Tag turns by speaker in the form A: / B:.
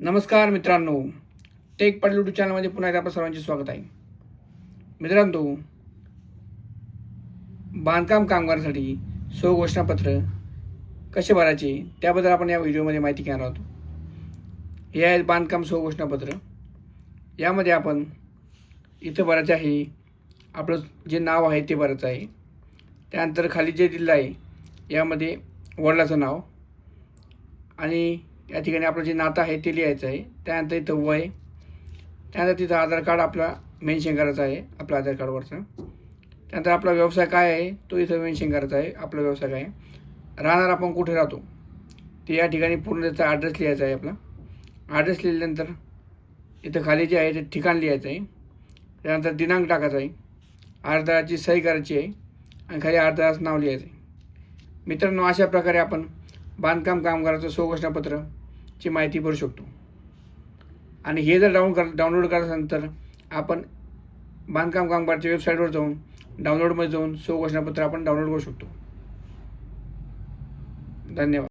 A: नमस्कार मित्रांनो. Take Patil YouTube चॅनलमध्ये पुन्हा एकदा आपल्या सर्वांचे स्वागत आहे. मित्रांनो बांधकाम कामगारांसाठी स्वघोषणापत्र कसे भरायचे त्याबद्दल आपण या व्हिडिओमध्ये माहिती घेणार आहोत. हे आहे बांधकाम स्वघोषणापत्र. यामध्ये आपण इथं भरायचं आहे आपलं जे नाव आहे ते भरायचं आहे. त्यानंतर खाली जे दिलं आहे यामध्ये वडिलाचं नाव आणि या ठिकाणी आपलं जे नातं आहे ते लिहायचं आहे. त्यानंतर इथं वय. त्यानंतर तिथं आधार कार्ड आपला मेन्शन करायचा आहे आपला आधार कार्डवरचा त्यानंतर आपला व्यवसाय काय आहे तो इथं मेन्शन करायचा आहे आपला व्यवसाय काय आहे. राहणार आपण कुठे राहतो? ते या ठिकाणी पूर्ण त्याचा ॲड्रेस लिहायचा आहे आपला. ॲड्रेस लिहिल्यानंतर इथं खाली जे आहे ते ठिकाण लिहायचं आहे. त्यानंतर दिनांक टाकायचा आहे. अर्धाची सही करायची आहे आणि खाली अर्धदाराचं नाव लिहायचं आहे. मित्रांनो अशा प्रकारे आपण बांधकाम कामगाराचं स्वघोषणापत्र ची माहिती भरू शकतो. आणि हे जर डाऊन कर डाउनलोड करत असाल तर आपण बांधकाम कामगारच्या वेबसाईटवर जाऊन डाउनलोडमध्ये जाऊन स्वघोषणापत्र आपण डाउनलोड करू शकतो. धन्यवाद.